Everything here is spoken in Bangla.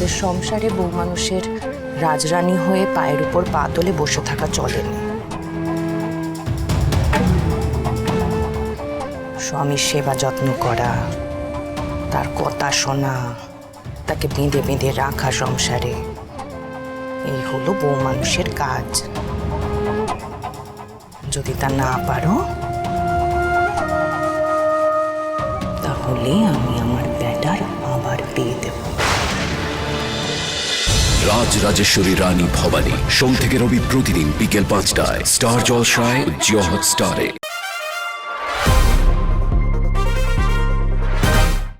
আমাদের সংসারে বউ মানুষের রাজরানী হয়ে পায়ের উপর পা তুলে বসে থাকা চলে। না স্বামীর সেবা যত্ন করা, তার কথা শোনা, তাকে বেঁধে বেঁধে রাখা সংসারে, এই হলো বউ মানুষের কাজ। যদি তা না পারো, তাহলে আমি আমার রাজ রাজেশ্বরী রানী ভবানী। সোম থেকে রবি প্রতিদিন বিকেল পাঁচটায়। স্টার জলসায় ও স্টারে।